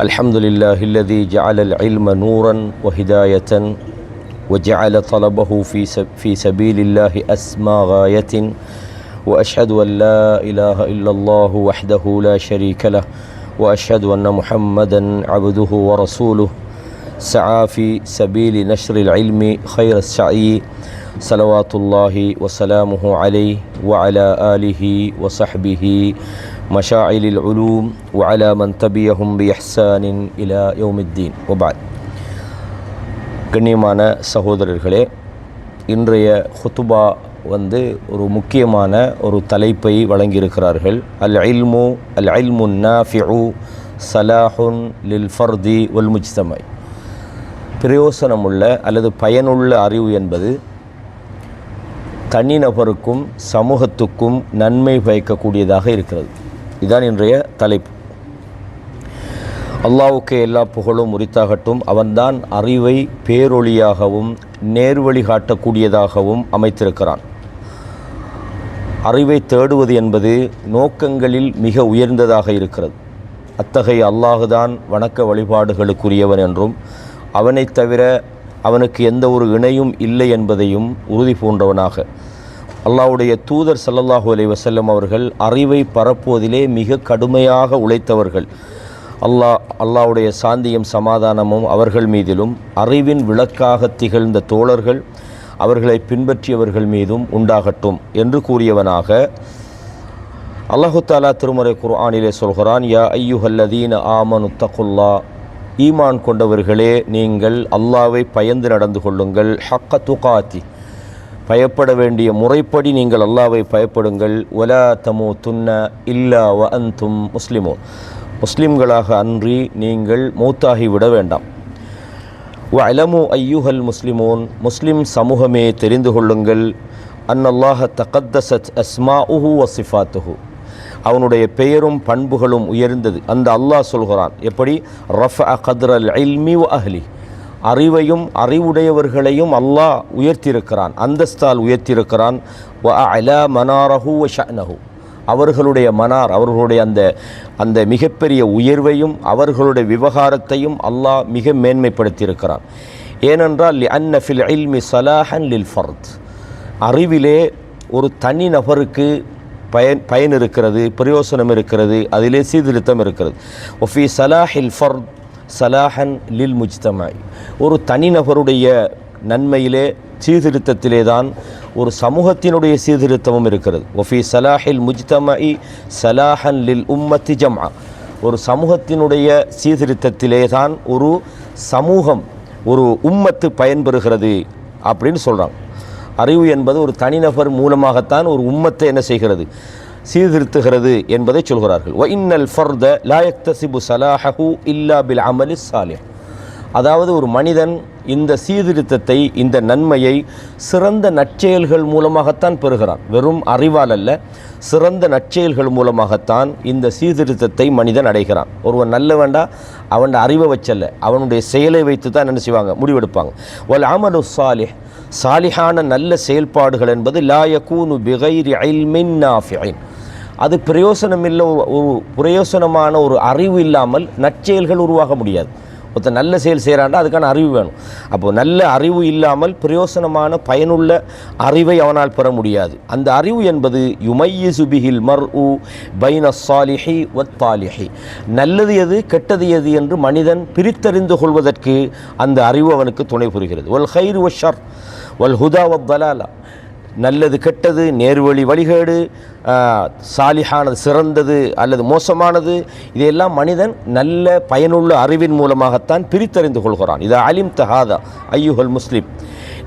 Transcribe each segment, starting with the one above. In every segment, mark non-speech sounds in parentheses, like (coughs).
الحمد لله الذي جعل العلم نورا وهداية وجعل طلبه في في سبيل الله أسمى غاية وأشهد أن لا إله إلا الله وحده لا شريك له وأشهد أن محمدا عبده ورسوله. سعى في سبيل نشر العلم خير السعي صلوات الله وسلامه عليه وعلى آله وصحبه مشاعل العلوم وعلى من تبعهم بإحسان إلى يوم الدين وبعد கண்ணியமான சகோதரர்களே இன்றைய ஹுத்துபா வந்து ஒரு முக்கியமான ஒரு தலைப்பை வழங்கியிருக்கிறார்கள் அல் இல்மு அல் இல்மு நாஃபிஉ சலாஹுன் லில் ஃபர்தி வல் முஜ்தமை பிரயோசனமுள்ள அல்லது பயனுள்ள அறிவு என்பது தனிநபருக்கும் சமூகத்துக்கும் நன்மை பயக்கக்கூடியதாக இருக்கிறது இதுதான் இன்றைய தலைப்பு. அல்லாவுக்கு எல்லா புகழும் உரித்தாகட்டும். அவன்தான் அறிவை பேரொளியாகவும் நேர்வழி காட்டக்கூடியதாகவும் அமைத்திருக்கிறான். அறிவை தேடுவது என்பது நோக்கங்களில் மிக உயர்ந்ததாக இருக்கிறது. அத்தகைய அல்லாஹுதான் வணக்க வழிபாடுகளுக்குரியவன் என்றும் அவனைத் தவிர அவனுக்கு எந்த ஒரு இணையும் இல்லை என்பதையும் உறுதி பூண்டவனாக அல்லாவுடைய தூதர் சல்லல்லாஹு அலி வசல்லம் அவர்கள் அறிவை பரப்புவதிலே மிக கடுமையாக உழைத்தவர்கள். அல்லாஹ் அல்லாவுடைய சாந்தியும் சமாதானமும் அவர்கள் மீதிலும் அறிவின் விளக்காக திகழ்ந்த தோழர்கள் அவர்களை பின்பற்றியவர்கள் மீதும் உண்டாகட்டும் என்று கூறியவனாக அல்லாஹு தாலா திருமறை குர்ஆனிலே சொல்கிறான் யா ஐயுஹல்லதீன் ஆமனு தகுல்லா ஈமான் கொண்டவர்களே நீங்கள் அல்லாவை பயந்து நடந்து கொள்ளுங்கள். ஹக்க துகாத்தி. பயப்பட வேண்டிய முறைப்படி நீங்கள் அல்லாவை பயப்படுங்கள். ஒலா தமு துன்ன இல்லா வ அந்தும் முஸ்லிமோ. முஸ்லிம்களாக அன்றி நீங்கள் மூத்தாகி விட வேண்டாம். வ அலமு ஐயுஹல் முஸ்லிமோன் முஸ்லிம் சமூகமே தெரிந்து கொள்ளுங்கள். அன்னல்லாஹ தகத்தசத் அஸ்மா உஹு வசிஃபாத்துஹு அவனுடைய பெயரும் பண்புகளும் உயர்ந்தது. அந்த அல்லாஹ் சொல்கிறான். எப்படி? ரஃப் அ கத்ரல் இல்மி வ அஹ்லி. அறிவையும் அறிவுடையவர்களையும் அல்லாஹ் உயர்த்தியிருக்கிறான் அந்தஸ்தால் உயர்த்தியிருக்கிறான். வ அலா மனாரஹு வ அவர்களுடைய மனார் அவர்களுடைய அந்த அந்த மிகப்பெரிய உயர்வையும் அவர்களுடைய விவகாரத்தையும் அல்லாஹ் மிக மேன்மைப்படுத்தியிருக்கிறான். ஏனென்றால் லி அன்ன ஃபில் இல்மி சலாஹன் லில் ஃபர்த். அறிவிலே ஒரு தனி நபருக்கு பயன் பயன் இருக்கிறது பிரயோசனம் இருக்கிறது அதிலே சீர்திருத்தம் இருக்கிறது. ஒஃபி சலாஹில் ஃபர்த் சலாஹன் லில் முஜ்தமாய். ஒரு தனிநபருடைய நன்மையிலே சீர்திருத்தத்திலே தான் ஒரு சமூகத்தினுடைய சீர்திருத்தமும் இருக்கிறது. ஒஃபி சலாஹில் முஜ்தமாய் சலாஹன் லில் உம்மத்தி ஜம்ஆ. ஒரு சமூகத்தினுடைய சீர்திருத்தத்திலே தான் ஒரு சமூகம் ஒரு உம்மத்து பயன்பெறுகிறது அப்படின்னு சொல்கிறாங்க அறிவு என்பது ஒரு தனிநபர் மூலமாகத்தான் ஒரு உம்மத்தை என்ன செய்கிறது? சீர்திருத்துகிறது என்பதை சொல்கிறார்கள். ஒ இன்னல் ஃபர்த லாயக்தசிபு சலாஹு இல்லா பில் அமலி சாலிஹ் அதாவது ஒரு மனிதன் இந்த சீர்திருத்தத்தை இந்த நன்மையை சிறந்த நற்செயல்கள் மூலமாகத்தான் பெறுகிறான். வெறும் அறிவால் அல்ல சிறந்த நற்செயல்கள் மூலமாகத்தான் இந்த சீர்திருத்தத்தை மனிதன் அடைகிறான். ஒருவன் நல்ல வேண்டா அவன் அறிவை வச்சல்ல அவனுடைய செயலை வைத்து தான் என்ன செய்வாங்க? முடிவெடுப்பாங்க. ஒல் அமலு சாலிஹ் சாலிஹான நல்ல செயல்பாடுகள் என்பது லாயக்கூனு பிகைரி ஐல்மின் நாஃபிஐன் அது பிரயோசனமில்ல ஒரு பிரயோசனமான ஒரு அறிவு இல்லாமல் நற்செயல்கள் உருவாக முடியாது. ஒருத்தர் நல்ல செயல் செய்கிறாண்டா அதுக்கான அறிவு வேணும். அப்போது நல்ல அறிவு இல்லாமல் பிரயோசனமான பயனுள்ள அறிவை அவனால் பெற முடியாது. அந்த அறிவு என்பது யுமையு சுபிஹில் மர் உ பைன சாலிஹி நல்லது எது கெட்டது எது என்று மனிதன் பிரித்தறிந்து கொள்வதற்கு அந்த அறிவு அவனுக்கு துணை புரிகிறது. ஒல் ஹைர் ஒ ஷர் ஒல் ஹுதா வத் தலாலா. நல்லது கெட்டது நேர்வழி வழிகேடு சாலிஹானது சிறந்தது அல்லது மோசமானது இதையெல்லாம் மனிதன் நல்ல பயனுள்ள அறிவின் மூலமாகத்தான் பிரித்தறிந்து கொள்கிறான். இது அலிம் தஹாதா ஐயுகல் முஸ்லீம்.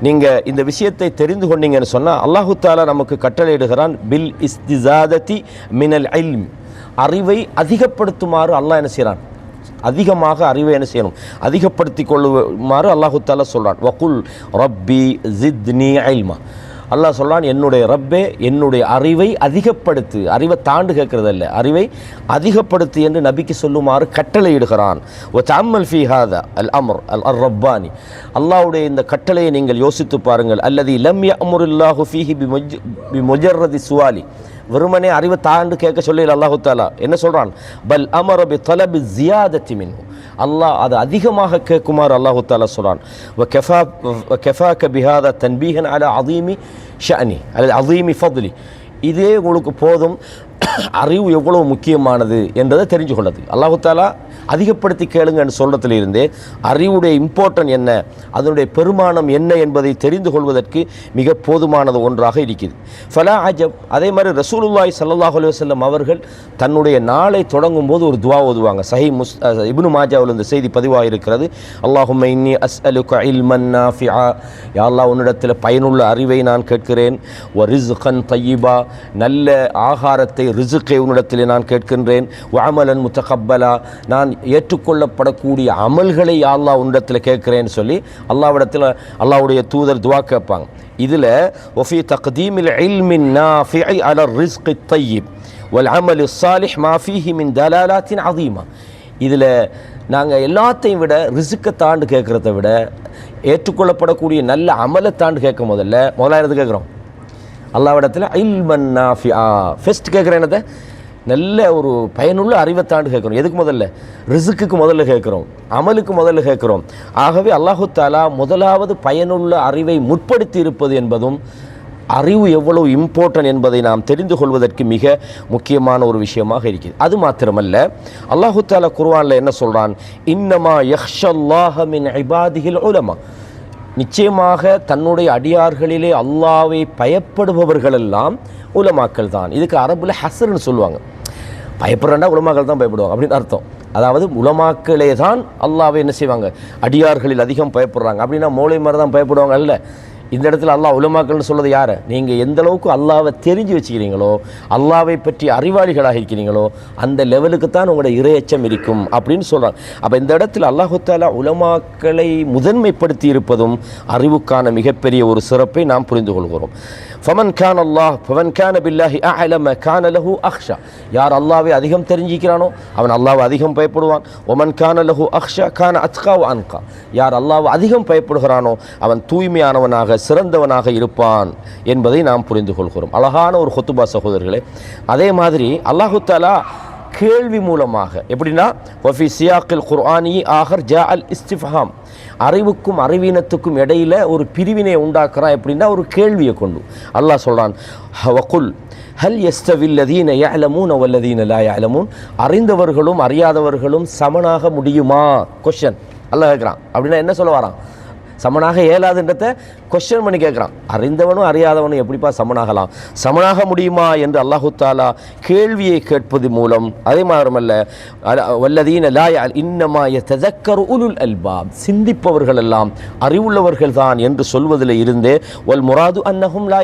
நீங்கள் இந்த விஷயத்தை தெரிந்து கொண்டீங்கன்னு சொன்னால் அல்லாஹு தாலா நமக்கு கட்டளையிடுகிறான் பில் இஸ்திசாததி மினல் இல்ம். அறிவை அதிகப்படுத்துமாறு அல்லாஹ் என்ன செய்கிறான் அதிகமாக அறிவை என்ன செய்யணும்? அதிகப்படுத்தி கொள்ளுமாறு அல்லாஹு தாலா சொல்கிறான் வகுல் ரப்பி ஜித்னி ஐல்மா அல்லாஹ் சொல்லான் என்னுடைய ரப்பே என்னுடைய அறிவை அதிகப்படுத்து. அறிவை தாண்டு கேட்கறதல்ல. அறிவை அதிகப்படுத்து என்று நபிக்கு சொல்லுமாறு கட்டளையிடுகிறான். ஒ தாமல் ஃபி அல் அமர் அல் அர் ரப்பானி. அல்லாஹ்வுடைய இந்த கட்டளையை நீங்கள் யோசித்து பாருங்கள். அல்லது லம் யமுருல்லாஹு ஃபீஹி பி முஜ் பி முஜர்ரதி சுவாலி. வெறுமனே அறிவை தாண்டு கேட்க சொல்லி அல்லாஹு தாலா என்ன சொல்கிறான் பல் அமர் பி தலபி ஜியாதத்தி மின் அல்லாஹ் அது அதிகமாக கேட்குமாறு அல்லாஹு தாலா சொல்கிறான் கெஃபா கெஃபா கபிஹாதா கெஃபாக்க தன்பீஹன் அல அதீமி ஷனி அல்லது அதீமி ஃபதுலி இதே உங்களுக்கு போதும் (coughs) அறிவு எவ்வளவு முக்கியமானது என்றதை தெரிஞ்சு கொள்ளது அல்லாஹு தாலா அதிகப்படுத்தி கேளுங்கன்னு சொல்றதுல அறிவுடைய இம்பார்ட்டன் என்ன அதனுடைய பெருமானம் என்ன என்பதை தெரிந்து கொள்வதற்கு மிக போதுமானது ஒன்றாக இருக்குது ஃபலா அஜப் அதே மாதிரி ரசூலுல்லாய் ஸல்லல்லாஹு அலைஹி அவர்கள் தன்னுடைய நாளை தொடங்கும் போது ஒரு துவா ஓதுவாங்க. சஹி முஸ் இபுனு இப்னு மாஜாவில் இந்த செய்தி பதிவாக இருக்கிறது அல்லாஹும்ம இன்னி அஸ்அலுக இல்மன் நாஃபிஆ. அல்லாஹ் உன்னிடத்தில் பயனுள்ள அறிவை நான் கேட்கிறேன். வ ரிஸ்கன் தய்யிபா. நல்ல ஆகாரத்தை ரிசுக்கை உன்னிடத்தில் நான் கேட்கின்றேன். வாமலன் முத்தகப்பலா நான் ஏற்றுக்கொள்ளப்படக்கூடிய அமல்களை அல்லாஹ் உன்னிடத்தில் கேட்குறேன்னு சொல்லி அல்லாவிடத்தில் அல்லாவுடைய தூதர் துவா கேட்பாங்க. இதில் ஒஃபி தக்தீமில் இல்மின் நாஃபிஐ அலர் ரிஸ்க் தையீப் வல் அமல் சாலிஹ் மாஃபிஹி மின் தலாலாத்தின் அதீமா இதில் நாங்கள் எல்லாத்தையும் விட ரிசுக்கை தாண்டு கேட்குறத விட ஏற்றுக்கொள்ளப்படக்கூடிய நல்ல அமலை தாண்டு கேட்க முதல்ல முதலாயிரத்து கேட்குறோம்? அல்லாவிடத்தில் இல்மன் நாஃபியா ஃபெஸ்ட் கேட்குறேன் என்னதை? நல்ல ஒரு பயனுள்ள அறிவை தாண்டு கேட்குறோம். எதுக்கு முதல்ல? ரிசுக்குக்கு முதல்ல கேட்குறோம். அமலுக்கு முதல்ல கேட்குறோம். ஆகவே அல்லாஹு தாலா முதலாவது பயனுள்ள அறிவை முற்படுத்தி இருப்பது என்பதும் அறிவு எவ்வளவு இம்பார்ட்டன்ட் என்பதை நாம் தெரிந்து கொள்வதற்கு மிக முக்கியமான ஒரு விஷயமாக இருக்குது அது மாத்திரமல்ல அல்லாஹு தாலா குர்வானில் என்ன சொல்கிறான் இன்னமா யஹ்ஷல்லாஹமின் மின் உலமா. நிச்சயமாக தன்னுடைய அடியார்களிலே அல்லாவை பயப்படுபவர்களெல்லாம் உலமாக்கள் தான் இதுக்கு அரபுல ஹசர்னு சொல்லுவாங்க. பயப்படுறா உலமாக்கள் தான் பயப்படுவாங்க. அப்படின்னு அர்த்தம். அதாவது உலமாக்களே தான் அல்லாவை என்ன செய்வாங்க? அடியார்களில் அதிகம் பயப்படுறாங்க. அப்படின்னா மூளை மாதிரி தான் பயப்படுவாங்க அல்ல. இந்த இடத்துல அல்லாஹ் உலமாக்கள்னு சொல்றது யார்? நீங்கள் எந்த அளவுக்கு அல்லாவை தெரிஞ்சு வச்சுக்கிறீங்களோ அல்லாவை பற்றி அறிவாளிகளாக இருக்கிறீங்களோ அந்த லெவலுக்கு தான் உங்களோட இரையச்சம் இருக்கும் அப்படின்னு சொல்கிறாங்க அப்போ இந்த இடத்துல அல்லாஹாலா உலமாக்களை முதன்மைப்படுத்தி இருப்பதும் அறிவுக்கான மிகப்பெரிய ஒரு சிறப்பை நாம் புரிந்து கொள்கிறோம். ஃபமன் கான் அல்லாஹ் ஃபவன் கான் பில்லாஹி அலம கான் லஹு அக்ஷா யார் அல்லாவை அதிகம் தெரிஞ்சிக்கிறானோ அவன் அல்லாவை அதிகம் பயப்படுவான். ஒமன் கான் லஹு அக்ஷா கான் அத்காவ் அன்கா யார் அல்லாவை அதிகம் பயப்படுகிறானோ அவன் தூய்மையானவனாக சிறந்தவனாக இருப்பான் என்பதை நாம் புரிந்து கொள்கிறோம் அழகான ஒரு ஹொத்துபா சகோதரர்களே அதே மாதிரி அல்லாஹு தாலா கேள்வி மூலமாக. எப்படின்னா ஒஃபி சியாக்கில் குர்ஆனி ஆகர் ஜா அல் இஸ்திஃபாம் அறிவுக்கும் அறிவீனத்துக்கும் இடையில் ஒரு பிரிவினை உண்டாக்குறான் எப்படின்னா ஒரு கேள்வியை கொண்டு. அல்லாஹ் சொல்கிறான் வகுல் ஹல் எஸ்தவில்லதீன யஅலமூன் வல்லதீன லா யஅலமூன்? அறிந்தவர்களும் அறியாதவர்களும் சமனாக முடியுமா? கொஷன் அல்லாஹ் கேட்குறான். அப்படின்னா என்ன சொல்ல வரான்? சமனாக இயலாதுன்றத கொஸ்டின் பண்ணி கேட்குறான். அறிந்தவனும் அறியாதவனும் எப்படிப்பா சமனாகலாம்? சமனாக முடியுமா என்று அல்லாஹு தாலா கேள்வியை கேட்பது மூலம் அதே மாதிரிமல்ல அல- வல்லதீன லாய் யஅல் இன்னமா யததக்கரு உலுல் அல்பாப் சிந்திப்பவர்கள் எல்லாம் அறிவுள்ளவர்கள் தான் என்று சொல்வதில் இருந்தே வல் முராது அன்னஹும் லா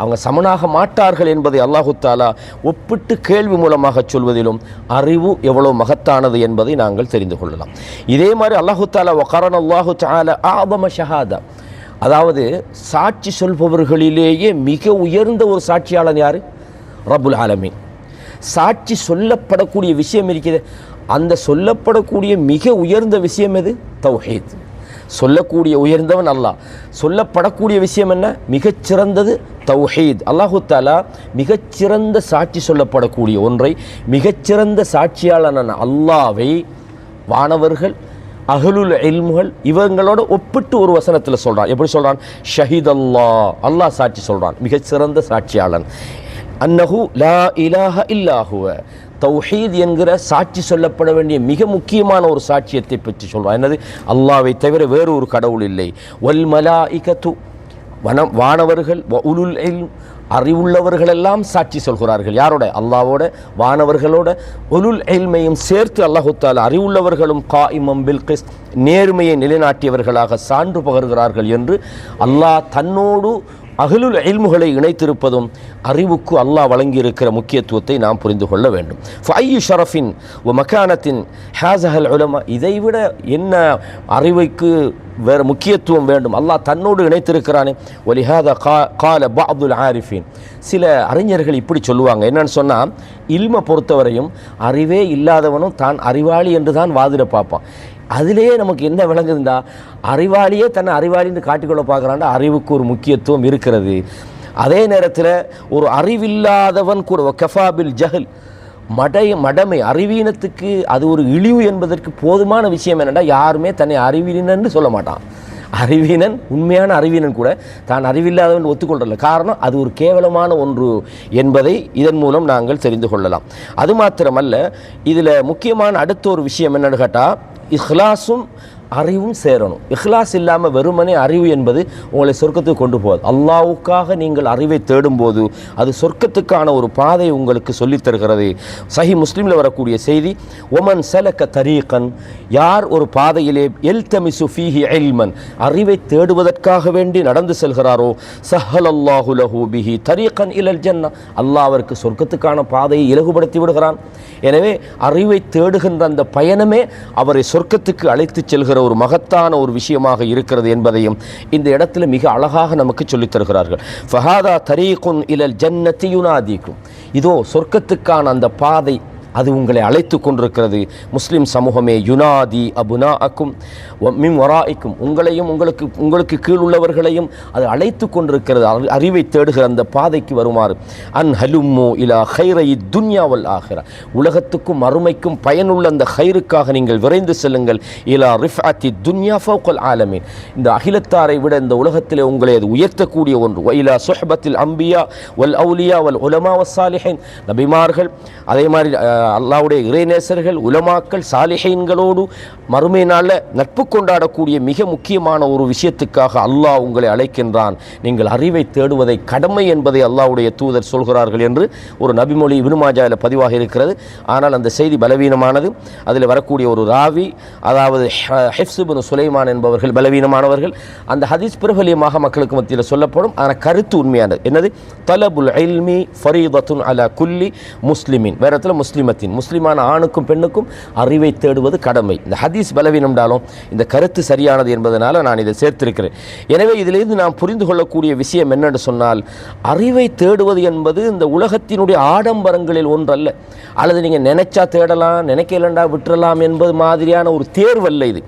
அவங்க சமனாக மாட்டார்கள் என்பதை அல்லாஹு தாலா ஒப்பிட்டு கேள்வி மூலமாக சொல்வதிலும் அறிவு எவ்வளோ மகத்தானது என்பதை நாங்கள் தெரிந்து கொள்ளலாம். இதே மாதிரி அல்லாஹு தாலா வகரன் அல்லாஹு தாலா ஆபம ஷஹாதா. அதாவது சாட்சி சொல்பவர்களிலேயே மிக உயர்ந்த ஒரு சாட்சியாளன் யார்? ரபுல் ஆலமீன். சாட்சி சொல்லப்படக்கூடிய விஷயம் இருக்குது. அந்த சொல்லப்படக்கூடிய மிக உயர்ந்த விஷயம் எது? தௌஹீத். சொல்லக்கூடிய உயர்ந்தவன் அல்லாஹ். சொல்லப்படக்கூடிய விஷயம் என்ன? மிகச்சிறந்தது தௌஹீத். அல்லாஹு தாலா மிகச்சிறந்த சாட்சி சொல்லப்படக்கூடிய ஒன்றை மிகச்சிறந்த சாட்சியாளனான அல்லாவை வானவர்கள் அகலுல் எல்முகள் இவங்களோட ஒப்பிட்டு ஒரு வசனத்தில் சொல்கிறான் எப்படி சொல்கிறான் ஷஹீத் அல்லாஹ் அல்லாஹ் சாட்சி சொல்கிறான் மிகச்சிறந்த சாட்சியாளன். அன்னஹு லா இலாஹ இல்லாஹுவ தௌஹீத் என்கிற சாட்சி சொல்லப்பட வேண்டிய மிக முக்கியமான ஒரு சாட்சியத்தை பற்றி சொல்றான் என்னது? அல்லாவை தவிர வேறு ஒரு கடவுள் இல்லை. வல் மலாஇகத்து வனம் வானவர்கள் வ உலுல் அறிவுள்ளவர்களெல்லாம் சாட்சி சொல்கிறார்கள். யாரோட? அல்லாவோட வானவர்களோட உலுல் எல்மையும் சேர்த்து அல்லாஹுத்தால் அறிவுள்ளவர்களும் அறிவுள்ளவர்களும் இமம் பில்கிஸ் நேர்மையை நிலைநாட்டியவர்களாக சான்று பகர்கிறார்கள் என்று அல்லாஹ் தன்னோடு அகலுல் இல்முகளை இணைத்திருப்பதும் அறிவுக்கு அல்லாஹ் வழங்கியிருக்கிற முக்கியத்துவத்தை நாம் புரிந்து கொள்ள வேண்டும். ஃபையு ஷரஃபின் ஒ மக்கானத்தின் ஹேசஹல் உலமா இதைவிட என்ன அறிவைக்கு வேறு முக்கியத்துவம் வேண்டும்? அல்லாஹ் தன்னோடு இணைத்திருக்கிறானே. ஒலிஹாத கா கால பாப்துல் ஆரிஃபின். சில அறிஞர்கள் இப்படி சொல்லுவாங்க. என்னன்னு சொன்னால் இல்மை பொறுத்தவரையும் அறிவே இல்லாதவனும் தான் அறிவாளி என்று தான் வாதிட பார்ப்பான். அதிலேயே நமக்கு என்ன விளங்குதுண்டா? அறிவாளியே தன்னை அறிவாளின்னு காட்டிக்கொள்ள பார்க்குறாண்டா அறிவுக்கு ஒரு முக்கியத்துவம் இருக்கிறது. அதே நேரத்தில் ஒரு அறிவில்லாதவன் கூட கஃபாபில் ஜஹல் மடை மடமை அறிவீனத்துக்கு அது ஒரு இழிவு என்பதற்கு போதுமான விஷயம் என்னென்னா யாருமே தன்னை அறிவீனன்னு சொல்ல மாட்டான். அறிவீனன் உண்மையான அறிவீனன் கூட தான் அறிவில்லாதவன் ஒத்துக்கொள்ளல காரணம் அது ஒரு கேவலமான ஒன்று என்பதை இதன் மூலம் நாங்கள் தெரிந்து கொள்ளலாம். அது மாத்திரமல்ல இதில் முக்கியமான அடுத்த ஒரு விஷயம் என்னன்னு கேட்டால் இஹ்லாஸும் அறிவும் சேரணும். இஹ்லாஸ் இல்லாமல் வெறுமனே அறிவு என்பது உங்களை சொர்க்கத்துக்கு கொண்டு போகாது. அல்லாவுக்காக நீங்கள் அறிவை தேடும்போது அது சொர்க்கத்துக்கான ஒரு பாதை உங்களுக்கு சொல்லித் தருகிறது. சஹி முஸ்லீமில் வரக்கூடிய செய்தி ஒமன் செலக்க தரீகன் யார் ஒரு பாதையிலே எல் தமிசு ஃபீஹி எல்மன் அறிவை தேடுவதற்காக வேண்டி நடந்து செல்கிறாரோ சஹல் அல்லாஹு லஹு பிஹி தரீகன் இலல் ஜன்னா அல்லாஹ் அவருக்கு சொர்க்கத்துக்கான பாதையை இலகுபடுத்தி விடுகிறான். எனவே அறிவை தேடுகின்ற அந்த பயணமே அவரை சொர்க்கத்துக்கு அழைத்துச் செல்கிற ஒரு மகத்தான ஒரு விஷயமாக இருக்கிறது என்பதையும் இந்த இடத்துல மிக அழகாக நமக்கு சொல்லித் தருகிறார்கள். ஃபஹாதா தரீகுன் இலல் ஜன்னதி யுனாதிக்கும் இதோ சொர்க்கத்துக்கான அந்த பாதை அது உங்களை அழைத்து கொண்டிருக்கிறது. முஸ்லீம் சமூகமே யுனாதி அபுனா அக்கும் மிம் வராய்க்கும் உங்களையும் உங்களுக்கு உங்களுக்கு கீழ் உள்ளவர்களையும் அது அழைத்து கொண்டிருக்கிறது. அறிவை தேடுகிற அந்த பாதைக்கு வருமாறு. அன் ஹலும்மு இலா ஹைரை துன்யாவல் ஆகிற உலகத்துக்கும் அருமைக்கும் பயனுள்ள அந்த ஹைருக்காக நீங்கள் விரைந்து செல்லுங்கள். இலா ரிஃபாத்தி துன்யா ஃபௌகல் ஆலமீன். இந்த அகிலத்தாரை விட இந்த உலகத்திலே உங்களை அது உயர்த்தக்கூடிய ஒன்று. ஒயிலா சொஹபத்தில் அம்பியா வல் அவுலியா வல் உலமா வசாலிஹின் நபிமார்கள் அதே மாதிரி அல்லாவுடைய இறைநேசர்கள் உலமாக்கள் சாலிகைன்களோடு மறுமை நாளில் நட்பு கொண்டாடக்கூடிய மிக முக்கியமான ஒரு விஷயத்துக்காக அல்லாஹ் உங்களை அழைக்கின்றான். நீங்கள் அறிவை தேடுவதை கடமை என்பதை அல்லாவுடைய தூதர் சொல்கிறார்கள் என்று ஒரு நபிமொழி இப்னுமாஜாவில் பதிவாக இருக்கிறது. ஆனால் அந்த செய்தி பலவீனமானது. அதில் வரக்கூடிய ஒரு ராவி அதாவது ஹெஃப்சுபின் சுலைமான் என்பவர்கள் பலவீனமானவர்கள். அந்த ஹதீஸ் பிரபலியமாக மக்களுக்கு மத்தியில் சொல்லப்படும். ஆனால் கருத்து உண்மையானது. என்னது? தலபுல் இல்மி ஃபரீதத்துன் அலா குல்லி முஸ்லிமின். வேற இடத்துல முஸ்லிமத்தின் முஸ்லிமான ஆணுக்கும் பெண்ணுக்கும் அறிவை தேடுவது கடமை. இந்த ஹதீஸ் பலவீனம்டாலும் இந்த கருத்து சரியானது என்பதனால் நான் இதை சேர்த்திருக்கிறேன். எனவே இதிலிருந்து நாம் புரிந்து கொள்ளக்கூடிய விஷயம் என்னென்று சொன்னால் அறிவை தேடுவது என்பது இந்த உலகத்தினுடைய ஆடம்பரங்களில் ஒன்றல்ல. அல்லது நீங்கள் நினைச்சா தேடலாம் நினைக்கலண்டா விட்டுறலாம் என்பது மாதிரியான ஒரு தேர்வல்ல இது.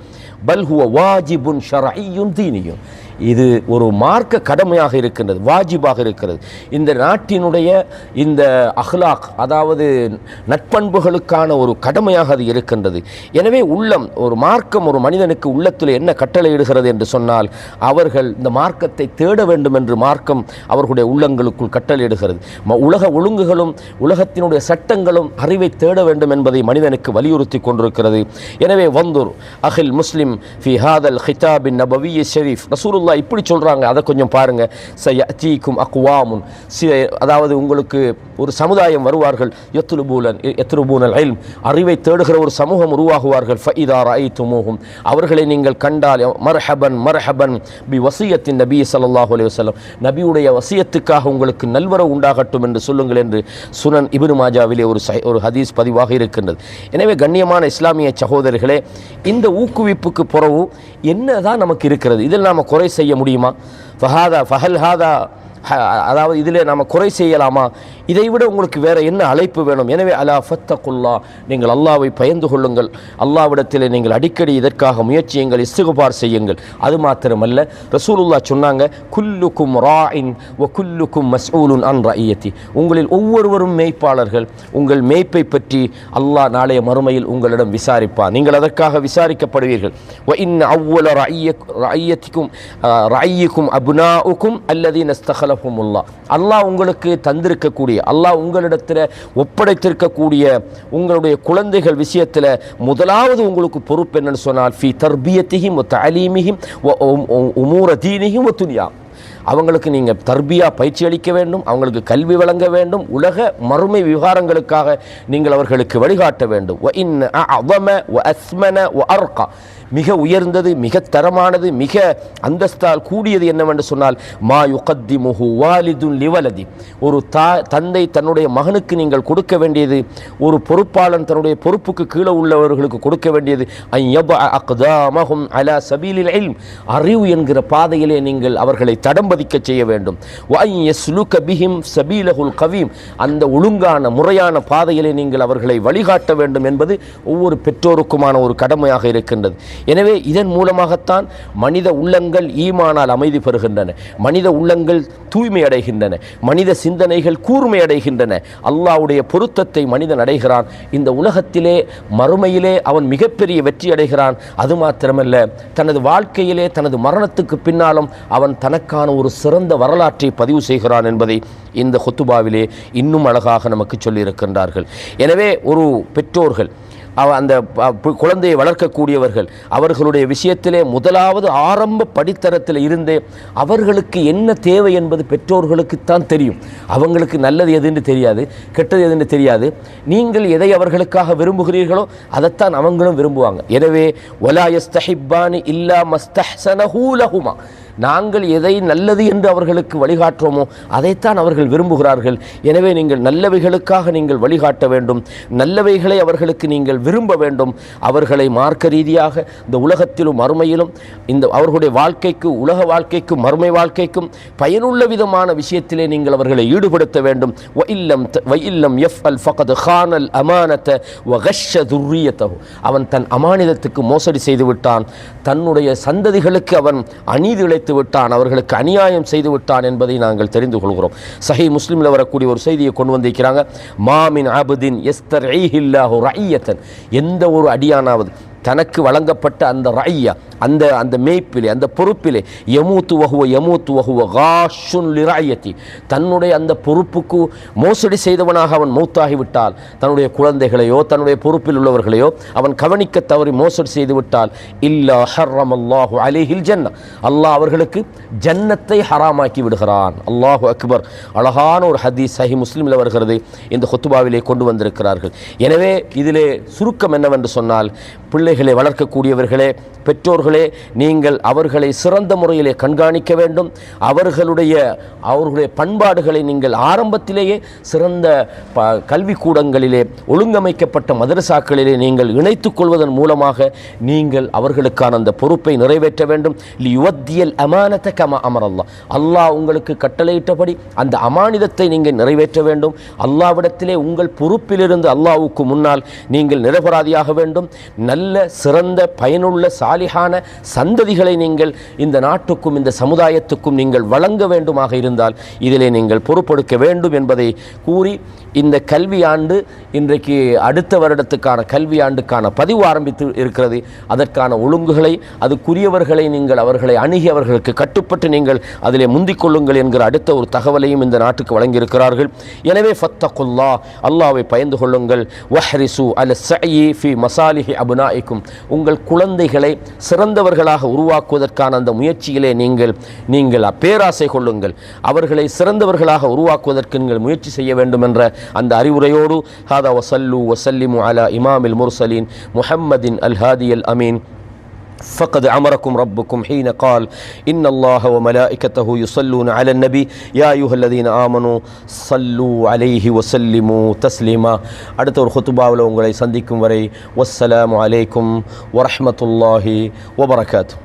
பல் ஹுவ வாஜிபுன் ஷரஐயுன் தீனியும். இது ஒரு மார்க்க கடமையாக இருக்கின்றது வாஜிபாக இருக்கிறது. இந்த நாட்டினுடைய இந்த அஹ்லாக் அதாவது நட்பண்புகளுக்கான ஒரு கடமையாக அது இருக்கின்றது. எனவே உள்ளம் ஒரு மார்க்கம் ஒரு மனிதனுக்கு உள்ளத்தில் என்ன கட்டளையிடுகிறது என்று சொன்னால் அவர்கள் இந்த மார்க்கத்தை தேட வேண்டும் என்று மார்க்கம் அவர்களுடைய உள்ளங்களுக்குள் கட்டளையிடுகிறது. ம- உலக ஒழுங்குகளும் உலகத்தினுடைய சட்டங்களும் அறிவை தேட வேண்டும் என்பதை மனிதனுக்கு வலியுறுத்தி கொண்டிருக்கிறது. எனவே வந்தூர் அகில் முஸ்லிம் ஃபி ஹாதல் ஹிதாபின் நபவி ஷெரீஃப் ரசூலுல்லாஹ் இப்படி சொல்கிறாங்க அதை கொஞ்சம் பாருங்கள் பாருங்க. சயத்தீக்கும் அக்குவாமுன் சி அதாவது உங்களுக்கு ஒரு சமுதாயம் வருவார்கள். எத்துலுபூலன் எத்துலுபூனல் அயல் அறிவை தேடுகிற ஒரு சமூகம் உருவாகுவார்கள். ஃபைதார் ஐ ரஐத்துமூஹும். அவர்களை நீங்கள் கண்டால் மர்ஹபன் மர்ஹபன் பி வசியத்தின் நபி சல்லாஹூ அலி வஸல்லம். நபியுடைய வசியத்துக்காக உங்களுக்கு நல்வரவு உண்டாகட்டும் என்று சொல்லுங்கள் என்று சுனன் இபின் மாஜாவிலே ஒரு சை ஒரு ஹதீஸ் பதிவாக இருக்கின்றது. எனவே கண்ணியமான இஸ்லாமிய சகோதரர்களே இந்த ஊக்குவிப்புக்கு புறவு என்னதான் நமக்கு இருக்கிறது. இதில் நாம் குறை செய்ய செய்ய முடியுமா? ஃபஹாதா ஃபஹல் ஹாதா அதாவது இதில் நாம் குறை செய்யலாமா? இதை விட உங்களுக்கு வேறு என்ன அழைப்பு வேணும்? எனவே அலா ஃபத்தகுல்லா. நீங்கள் அல்லாவை பயந்து கொள்ளுங்கள். அல்லாவிடத்தில் நீங்கள் அடிக்கடி இதற்காக முயற்சியுங்கள் இஸ்திகுபார் செய்யுங்கள். அது மாத்திரமல்ல. ரசூலுல்லா சொன்னாங்க குல்லுக்கும் ராயின் ஒ குல்லுக்கும் மசூலுன் அன் ரயத்தி உங்களில் ஒவ்வொருவரும் மேய்ப்பாளர்கள். உங்கள் மேய்ப்பை பற்றி அல்லாஹ் நாளைய மறுமையில் உங்களிடம் விசாரிப்பார். நீங்கள் அதற்காக விசாரிக்கப்படுவீர்கள். வ இன் அவ்வள ரயத்திக்கும் ரயிக்கும் அபுனாவுக்கும் அல்லது நஸ்தகலஹுமுல்லா அல்லாஹ் உங்களுக்கு தந்திருக்கக்கூடிய அல்லாஹ் உங்களிடத்தில் ஒப்படைத்திருக்கக்கூடிய உங்களுடைய குழந்தைகள் விஷயத்தில் முதலாவது உங்களுக்கு பொறுப்பு என்னன்னு சொன்னால் ஃபி தர்பியத்திஹிம் ஒ உமூர தீனிஹிம் துனியா. அவங்களுக்கு நீங்கள் தர்பியா பயிற்சி அளிக்க வேண்டும் அவங்களுக்கு கல்வி வழங்க வேண்டும் உலக மறுமை விவகாரங்களுக்காக நீங்கள் அவர்களுக்கு வழிகாட்ட வேண்டும். மிக உயர்ந்தது மிக தரமானது மிக அந்தஸ்தால் கூடியது என்னவென்று சொன்னால் மா யுகத்திமுஹு வாலிதுன் லிவலதி. ஒரு தா தந்தை தன்னுடைய மகனுக்கு நீங்கள் கொடுக்க வேண்டியது ஒரு பொறுப்பாளன் தன்னுடைய பொறுப்புக்கு கீழே உள்ளவர்களுக்கு கொடுக்க வேண்டியது அன் அலா சபீலில் இல்ம். அறிவு என்கிற பாதையிலே நீங்கள் அவர்களை தடம்பதிக்க செய்ய வேண்டும். வ பிஹிம் சபீலகுல் கவீம். அந்த ஒழுங்கான முறையான பாதையிலே நீங்கள் அவர்களை வழிகாட்ட வேண்டும் என்பது ஒவ்வொரு பெற்றோருக்குமான ஒரு கடமையாக இருக்கின்றது. எனவே இதன் மூலமாகத்தான் மனித உள்ளங்கள் ஈமானால் அமைதி பெறுகின்றன. மனித உள்ளங்கள் தூய்மை அடைகின்றன. மனித சிந்தனைகள் கூர்மை அடைகின்றன. அல்லாஹ்வுடைய பொருத்தத்தை மனிதன் அடைகிறான். இந்த உலகத்திலே மறுமையிலே அவன் மிகப்பெரிய வெற்றி அடைகிறான். அது மாத்திரமல்ல தனது வாழ்க்கையிலே தனது மரணத்துக்கு பின்னாலும் அவன் தனக்கான ஒரு சிறந்த வரலாற்றை பதிவு செய்கிறான் என்பதை இந்த ஹொத்துபாவிலே இன்னும் அழகாக நமக்கு சொல்லியிருக்கின்றார்கள். எனவே ஒரு பெற்றோர்கள் அந்த குழந்தையை வளர்க்கக்கூடியவர்கள் அவர்களுடைய விஷயத்திலே முதலாவது ஆரம்ப படித்தரத்தில் இருந்தே அவர்களுக்கு என்ன தேவை என்பது பெற்றோர்களுக்குத்தான் தெரியும். அவங்களுக்கு நல்லது எதுன்னு தெரியாது கெட்டது எதுன்னு தெரியாது. நீங்கள் எதை அவர்களுக்காக விரும்புகிறீர்களோ அதைத்தான் அவங்களும் விரும்புவாங்க. எனவே ஒலாயஸ்தஹிப்பானி இல்லா மஸ்தஹ்சனஹூலஹுமா நாங்கள் எதை நல்லது என்று அவர்களுக்கு வழிகாட்டுறோமோ அதைத்தான் அவர்கள் விரும்புகிறார்கள். எனவே நீங்கள் நல்லவைகளுக்காக நீங்கள் வழிகாட்ட வேண்டும். நல்லவைகளை அவர்களுக்கு நீங்கள் விரும்ப வேண்டும். அவர்களை மார்க்க ரீதியாக இந்த உலகத்திலும் மறுமையிலும் இந்த அவர்களுடைய வாழ்க்கைக்கு உலக வாழ்க்கைக்கும் மறுமை வாழ்க்கைக்கும் பயனுள்ள விதமான விஷயத்திலே நீங்கள் அவர்களை ஈடுபடுத்த வேண்டும். வயில்லம் இல்லம் வ இல்லம் எஃப் அல் ஃபகத் ஹானல் அமானத்த வ கஷ்ஷ அவன் தன் அமானிதத்துக்கு மோசடி செய்து விட்டான் தன்னுடைய சந்ததிகளுக்கு அவன் அநீதி இழைத்து விட்டான் அவர்களுக்கு அநியாயம் செய்து விட்டான் என்பதை நாங்கள் தெரிந்து கொள்கிறோம். சஹி முஸ்லீமில் வரக்கூடிய ஒரு செய்தியை கொண்டு வந்திருக்கிறாங்க மாமின் அபுதின் எஸ்தர் ரஐயத்தன் எந்த ஒரு அடியானாவது தனக்கு வழங்கப்பட்ட அந்த ரய்யா அந்த அந்த மேய்ப்பிலே அந்த பொறுப்பிலே யமூத்து வகுவ யமூத்து வகுவ காஷுன் லிராயத்தி தன்னுடைய அந்த பொறுப்புக்கு மோசடி செய்தவனாக அவன் மௌத்தாகிவிட்டால் தன்னுடைய குழந்தைகளையோ தன்னுடைய பொறுப்பில் உள்ளவர்களையோ அவன் கவனிக்க தவறி மோசடி செய்துவிட்டால் இல்லா ஹர்ரம் அல்லாஹு அலிஹில் ஜன்ன. அல்லாஹ் அவர்களுக்கு ஜன்னத்தை ஹராமாக்கி விடுகிறான். அல்லாஹு அக்பர். அழகான ஒரு ஹதீஸ் சஹி முஸ்லீமில் வருகிறது. இந்த ஹொத்துபாவிலே கொண்டு வந்திருக்கிறார்கள். எனவே இதிலே சுருக்கம் என்னவென்று சொன்னால் பிள்ளை பிள்ளைகளை வளர்க்கக்கூடியவர்களே பெற்றோர்களே நீங்கள் அவர்களை சிறந்த முறையிலே கண்காணிக்க வேண்டும். அவர்களுடைய அவர்களுடைய பண்பாடுகளை நீங்கள் ஆரம்பத்திலேயே சிறந்த ப கல்விக்கூடங்களிலே ஒழுங்கமைக்கப்பட்ட மதரசாக்களிலே நீங்கள் இணைத்துக் கொள்வதன் மூலமாக நீங்கள் அவர்களுக்கான அந்த பொறுப்பை நிறைவேற்ற வேண்டும். யுவத்தியல் அமானத்தை கம அமரல்லா அல்லாஹ் உங்களுக்கு கட்டளையிட்டபடி அந்த அமானிதத்தை நீங்கள் நிறைவேற்ற வேண்டும். அல்லாவிடத்திலே உங்கள் பொறுப்பிலிருந்து அல்லாவுக்கு முன்னால் நீங்கள் நிரபராதியாக வேண்டும். நல்ல சிறந்த பயனுள்ள சாலிகான சந்ததிகளை நீங்கள் இந்த நாட்டுக்கும் இந்த சமுதாயத்துக்கும் நீங்கள் வழங்க வேண்டுமாக இருந்தால் இதிலே நீங்கள் பொறுப்பெடுக்க வேண்டும் என்பதை கூறி இந்த கல்வியாண்டு இன்றைக்கு அடுத்த வருடத்துக்கான கல்வியாண்டுக்கான பதிவு ஆரம்பித்து இருக்கிறது. அதற்கான ஒழுங்குகளை அதுக்குரியவர்களை நீங்கள் அவர்களை அணுகி அவர்களுக்கு கட்டுப்பட்டு நீங்கள் அதிலே முந்திக் கொள்ளுங்கள் என்கிற அடுத்த ஒரு தகவலையும் இந்த நாட்டுக்கு வழங்கியிருக்கிறார்கள். எனவே ஃபத்தகுல்லா அல்லாவை பயந்து கொள்ளுங்கள். வஹ்ரிசு அல் சயி ஃபி மசாலிஹி அபுநாய்க்கும் உங்கள் குழந்தைகளை சிறந்தவர்களாக உருவாக்குவதற்கான அந்த முயற்சியிலே நீங்கள் நீங்கள் பேராசை கொள்ளுங்கள். அவர்களை சிறந்தவர்களாக உருவாக்குவதற்கு நீங்கள் முயற்சி செய்ய வேண்டும் என்ற அந்த அறிவுரையோடு ஹாதா வசல்லு வசல்லிமு அலா இமாமில் முர்சலீன் முஹம்மதின் அல் ஹாதி அல் அமீன் فقد أمركم ربكم حين قال إن الله وملائكته يصلون على النبي يا أيها الذين آمنوا صلوا عليه وسلموا تسليما அடுத்த ஒரு ஹுத்துபாவில் உங்களை சந்திக்கும் வரை வஸ்ஸலாமு அலைக்கும் வரஹ்மத்துல்லாஹி வபரகாத்து